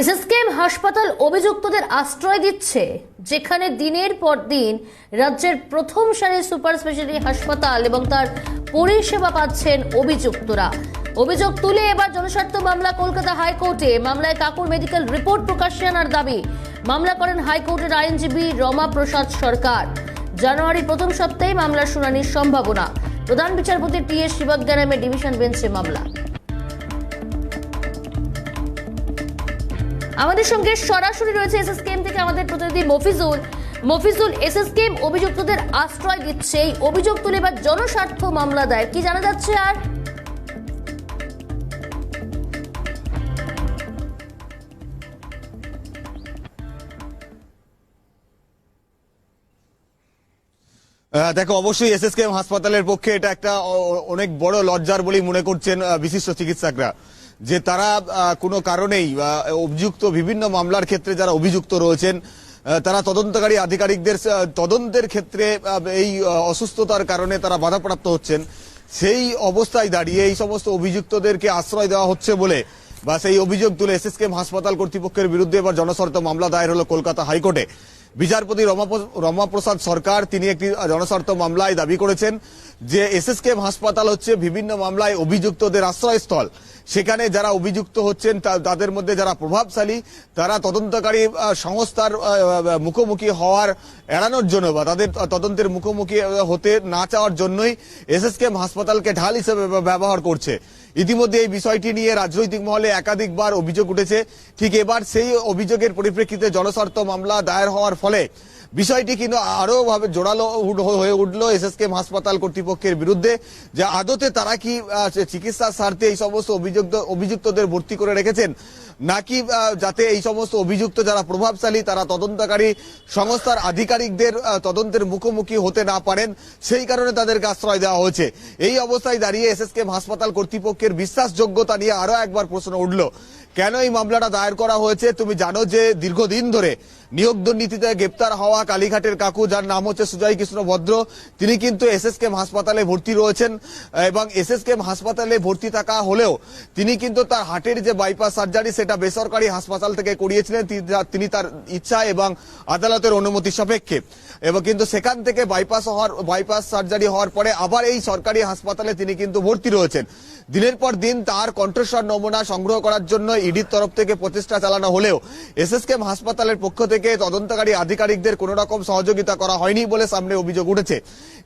SSKM হাসপাতাল অভিযুক্তদের আশ্রয় দিচ্ছে, যেখানে দিনের পর দিন রাজ্যের প্রথম সারির সুপার স্পেশালিটি হাসপাতাল এবং তার পরিষেবা পাচ্ছেন অভিযুক্তরা। অভিযোগ তুলে এবার জনস্বার্থ মামলা কলকাতা হাইকোর্টে। মামলায় কাকুর মেডিকেল রিপোর্ট প্রকাশ্যে আনার দাবি, মামলা করেন হাইকোর্টের আইনজীবী রমা প্রসাদ সরকার। জানুয়ারি প্রথম সপ্তাহে মামলার শুনানির সম্ভাবনা। প্রধান বিচারপতি টি এস শিবজ্ঞানামের ডিভিশন বেঞ্চে মামলা। আমাদের সঙ্গে সরাসরি রয়েছে এসএসকেএম থেকে আমাদের প্রতিনিধি মফিজুল। মফিজুল এসএসকেএম অভিযুক্তদের আশ্রয় দিচ্ছে, এই অভিযোগ তুলে এবার জনস্বার্থ মামলা দেয় কি জানা যাচ্ছে আর? দেখো, অবশ্যই এসএসকেএম হাসপাতালের পক্ষে এটা একটা অনেক বড় লজ্জার বলেই মনে করছেন বিশিষ্ট চিকিৎসকরা। যে তারা কোনো কারণেই অভিযুক্ত বিভিন্ন মামলার ক্ষেত্রে যারা অভিযুক্ত রয়েছেন তারা তদন্তকারী আধিকারিকদের তদন্তের ক্ষেত্রে এই অসুস্থতার কারণে তারা বাধাপ্রাপ্ত হচ্ছেন। সেই অবস্থায় দাঁড়িয়ে এই সমস্ত অভিযুক্তদেরকে আশ্রয় দেওয়া হচ্ছে বলে, বা সেই অভিযোগ তুলে এসএসকেএম হাসপাতাল কর্তৃপক্ষের বিরুদ্ধে এবার জনস্বার্থ মামলা দায়ের হলো কলকাতা হাইকোর্টে। বিচারপতি রমা- রমাপ্রসাদ সরকার, তিনি একটি জনস্বার্থ মামলায় দাবি করেছেন যে এসএসকেএম হাসপাতাল হচ্ছে বিভিন্ন মামলায় অভিযুক্তদের আশ্রয়স্থল। সেখানে যারা অভিযুক্ত হচ্ছেন তাদের মধ্যে যারা প্রভাবশালী, তারা তদন্তকারী সংস্থার মুখোমুখি হওয়ার এড়ানোর জন্য বা তাদের তদন্তের মুখোমুখি হতে না চাওয়ার জন্যই এসএসকেএম হাসপাতালকে ঢাল হিসেবে ব্যবহার করছে। ইতিমধ্যে এই বিষয়টি নিয়ে রাজনৈতিক মহলে একাধিকবার অভিযোগ উঠেছে। ঠিক এবার সেই অভিযোগের পরিপ্রেক্ষিতে জনস্বার্থ মামলা দায়ের হওয়ার ফলে বিষয়টি কিন্তু আরও ভাবে জোরালো হয়ে উঠল এসএসকেএম হাসপাতাল কর্তৃপক্ষের বিরুদ্ধে, যে আদতে তারা কি চিকিৎসার স্বার্থে এই সমস্ত অভিযুক্ত, অভিযুক্তদের ভর্তি করে রেখেছেন, নাকি যাতে এই সমস্ত অভিযুক্ত যারা প্রভাবশালী, তারা তদন্তকারী সংস্থার আধিকারিকদের তদন্তের মুখোমুখি হতে না পারেন, সেই কারণে তাদেরকে আশ্রয় দেওয়া হয়েছে। এই অবস্থায় দাঁড়িয়ে এস এসএসকেএম হাসপাতাল কর্তৃপক্ষের বিশ্বাসযোগ্যতা নিয়ে আরও একবার প্রশ্ন উঠল। কেন এই মামলাটা দায়ের করা হয়েছে? তুমি জানো যে দীর্ঘদিন ধরে নিয়োগ দুর্নীতিতে গ্রেপ্তার হওয়া কালীঘাটের কাকু, যার নাম হচ্ছে সুজয় কৃষ্ণ ভদ্র, তিনি কিন্তু এসএসকেম হাসপাতালে ভর্তি রয়েছেন এবং এসএসকেম হাসপাতালে ভর্তি থাকা হলেও তিনি কিন্তু তার হার্টের যে বাইপাস সার্জারি সেটা বেসরকারি হাসপাতাল থেকে করিয়েছিলেন। তিনি- তিনি তার ইচ্ছা এবং আদালতের অনুমতি সাপেক্ষে। এবং কিন্তু সেখান থেকে বাইপাস হওয়ার বাইপাস সার্জারি হওয়ার পরে আবার এই সরকারি হাসপাতালে তিনি কিন্তু ভর্তি রয়েছেন। দিনের পর দিন তার কণ্ঠস্বর নমুনা সংগ্রহ করার জন্য ইডির তরফ থেকে প্রচেষ্টা চালানো হলেও এসএসকেএম হাসপাতালের পক্ষ থেকে তদন্তকারী আধিকারিকদের কোনো রকম সহযোগিতা করা হয়নি বলে সামনে অভিযোগ উঠেছে।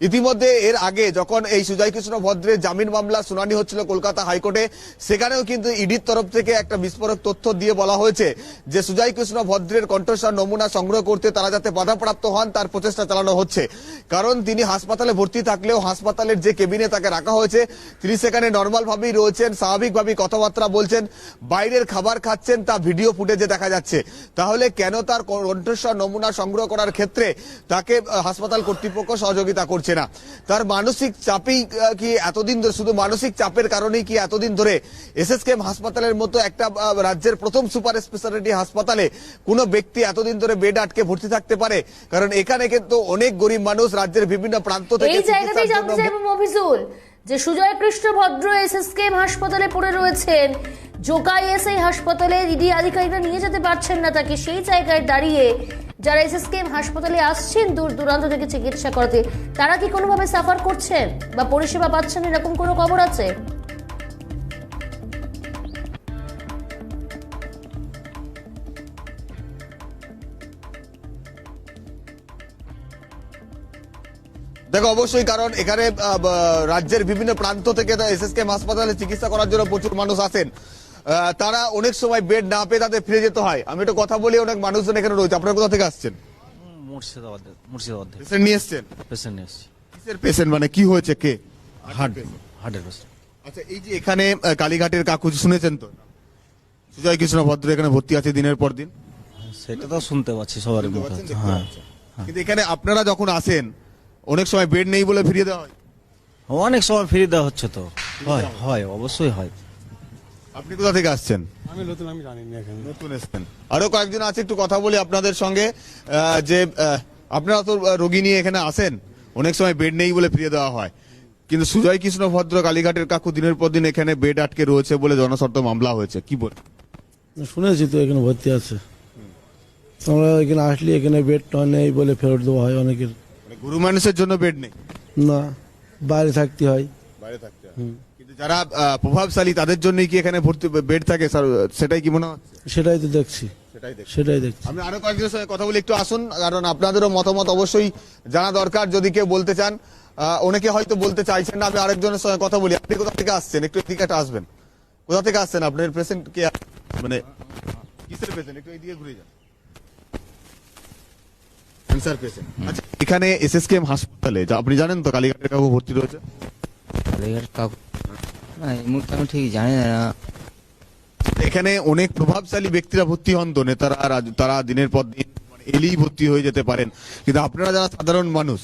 ইতিমধ্যে এর আগে যখন এই সুজয় কৃষ্ণ ভদ্রের জামিন মামলা শুনানি হচ্ছিল কলকাতা হাইকোর্টে, সেখানেও কিন্তু ইডির তরফ থেকে একটা বিস্ফোরক তথ্য দিয়ে বলা হয়েছে যে সুজয় কৃষ্ণ ভদ্রের কণ্ঠস্বর নমুনা সংগ্রহ করতে তারা যাতে বাধাপ্রাপ্ত হন, তার প্রচেষ্টা চালানো হচ্ছে। কারণ তিনি হাসপাতালে ভর্তি থাকলেও হাসপাতালের যে কেবিনে তাকে রাখা হয়েছে, তিনি সেখানে নর্মাল ভাবেই রয়েছেন, স্বাভাবিকভাবেই কথাবার্তা বলছেন। বাইরের খাবার খাচ্ছেন তা ভিডিও ফুটেজে দেখা যাচ্ছে। তাহলে কেন তার কণ্ঠস্বর নমুনা সংগ্রহ করার ক্ষেত্রে তাকে হাসপাতাল কর্তৃপক্ষ সহযোগিতা করছে না? তার মানসিক চাপেই কি এতদিন ধরে শুধু মানসিক চাপের কারণেই কি এতদিন ধরে এসএসকেএম হাসপাতালের মতো একটা রাজ্যের প্রথম সুপার স্পেশালিটি হাসপাতালে কোনো ব্যক্তি এতদিন ধরে বেড আটকে ভর্তি থাকতে পারে? কারণ এখানে কিন্তু অনেক গরিব মানুষ রাজ্যের বিভিন্ন প্রান্ত থেকে যে সুজয় কৃষ্ণ ভদ্র এসএসকেএম হাসপাতালে পড়ে রয়েছেন, জোকাই এসে হাসপাতালে ইডি আধিকারিকরা নিয়ে যেতে পারছেন না তাকে, সেই জায়গায় দাঁড়িয়ে যারা এস এস এসএসকেএম হাসপাতালে আসছেন দূর দূরান্ত থেকে চিকিৎসা করাতে, তারা কি কোনোভাবে সাফার করছেন বা পরিষেবা পাচ্ছেন এরকম কোনো খবর আছে? দেখো অবশ্যই কারণ এখানে রাজ্যের বিভিন্ন প্রান্ত থেকে এসএসকেএম হাসপাতালে চিকিৎসা করার জন্য প্রচুর মানুষ আসেন। তারা অনেক সময় বেড না পেয়ে তাদের ফিরে যেতে হয়। আমি একটা কথা বলি অনেক মানুষজন এখানে রয়েছে। আপনারা কোথা থেকে আসছেন? মুর্শিদাবাদ মুর্শিদাবাদ। পেশেন্ট নিয়ে এসছেন? পেশেন্ট নিয়ে এসেছি। কিসের পেশেন্ট মানে কি হয়েছে? কে? হার্ট হার্টের পেশেন্ট আচ্ছা এই যে এখানে কালীঘাটের কাকু শুনেছেন তো? সুজয় কৃষ্ণ ভদ্র এখানে ভর্তি আছে দিনের পর দিন? সেটা তো শুনতে পাচ্ছি সবার মুখে হ্যাঁ। কিন্তু এখানে আপনারা যখন আসেন অনেক সময় বেড নেই বলে ফিরিয়ে দেওয়া হয়। অনেক সময় ফিরিয়ে দেওয়া হচ্ছে তো। হয় হয় অবশ্যই হয়। আপনি কোথা থেকে আসছেন? আমি নতুন আমি জানি না এখানে। নতুন এসছেন। আরও কয়েকজন আছে একটু কথা বলি আপনাদের সঙ্গে। যে আপনারা তো রোগী নিয়ে এখানে আসেন অনেক সময় বেড নেই বলে ফিরিয়ে দেওয়া হয়। কিন্তু সুজয় কৃষ্ণ ভদ্র কালীঘাটের কাকু দিনের পর দিন এখানে বেড আটকে রয়েছে বলে জনস্বার্থ মামলা হয়েছে। কি বল শুনেছি তো এখানে ভর্তি আছে। আমরা এখানে আসলে এখানে বেড নেই বলে ফেরত দেওয়া হয় অনেকের। গুরু মানুষের জন্য বেড নেই। না বাইরে থাকতে হয়। বাইরে থাকতে হয়। কিন্তু যারা প্রভাবশালী তাদের জন্যই কি এখানে ভর্তি বেড থাকে? স্যার সেটাই কি মনে হচ্ছে? সেটাই তো দেখছি। সেটাই দেখছি। আমি আরও কয়েকজনের সঙ্গে কথা বলি একটু আসুন কারণ আপনাদেরও মতামত অবশ্যই জানা দরকার। যদি কেউ বলতে চান অনেকে হয়তো বলতে চাইছেন না আমি আরেকজনের সঙ্গে কথা বলি। আপনি কোথা থেকে আসছেন? একটু এদিকে আসবেন। কোথা থেকে আসছেন? আপনার পেশেন্ট কে মানে কিসের পেশেন্ট একটু এদিকে ঘুরে যান। Cancer patient. আচ্ছা এখানে এসএসকেএম হাসপাতালে যা- আপনি জানেন তো কালীঘাটের কাকু ভর্তি রয়েছে? কালীঘাট কাকু? না এই মুহূর্তে আমি ঠিক জানি না। এখানে অনেক প্রভাবশালী ব্যক্তিরা ভর্তি হন তো নেতারা রাজ- তারা দিনের পর দিন মানে এলেই ভর্তি হয়ে যেতে পারেন। কিন্তু আপনারা যারা সাধারণ মানুষ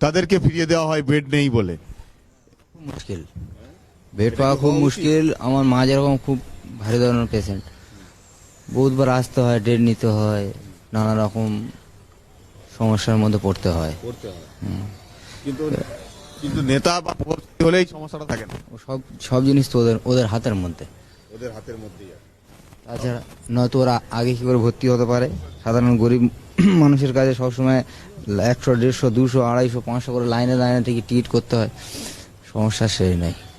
তাদেরকে ফিরিয়ে দেওয়া হয় বেড নেই বলে। খুব মুশকিল। বেড পাওয়া খুব মুশকিল। আমার মা যেরকম খুব ভারী ধরনের পেশেন্ট। বহুতবার আসতে হয় ডেট নিতে হয় নানা রকম সমস্যার মধ্যে পড়তে হয়। করতে হয়। কিন্তু কিন্তু নেতা বা প্রভাবশালী হলেই সমস্যাটা থাকে না। ও সব সব জিনিস তো ওদের ওদের হাতের মধ্যে। ওদের হাতের মধ্যেই আছে। তাছাড়া নয়তো ওরা আগে কি করে ভর্তি হতে পারে? সাধারণ গরিব মানুষের কাছে সবসময় একশো দেড়শো দুশো আড়াইশো পাঁচশো করে লাইনে লাইনে থেকে টিকিট করতে হয়। সমস্যা সেই নাই। তবে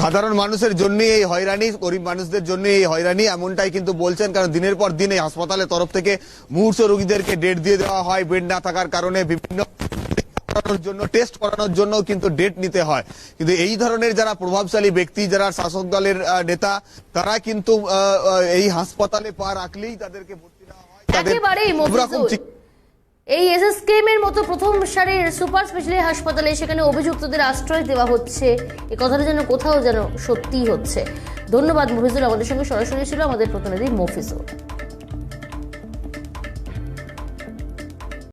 সাধারণ মানুষের জন্য এই হয়রানি গরিব মানুষদের জন্য এই হয়রানি এমনটাই কিন্তু বলছেন কারণ দিনের পর দিন এই হাসপাতালের তরফ থেকে মুহূর্ত রোগীদেরকে ডেট দিয়ে দেওয়া হয় বেড না থাকার কারণে বিভিন্ন করানোর জন্য টেস্ট করানোর জন্য কিন্তু ডেট নিতে হয়। কিন্তু এই ধরনের যারা প্রভাবশালী ব্যক্তি যারা শাসক দলের নেতা তারা কিন্তু এই হাসপাতালে পা রাখলেই তাদেরকে ভর্তি নেওয়া হয়। তাদের এই এসএসকেএম এর মতো প্রথম সারির সুপার স্পেশালিটি হাসপাতালে সেখানে অভিযুক্তদের আশ্রয় দেওয়া হচ্ছে। এ কথাটা যেন কোথাও যেন সত্যিই হচ্ছে। ধন্যবাদ মফিজুল, আমাদের সঙ্গে সরাসরি ছিল আমাদের প্রতিনিধি মফিজুল।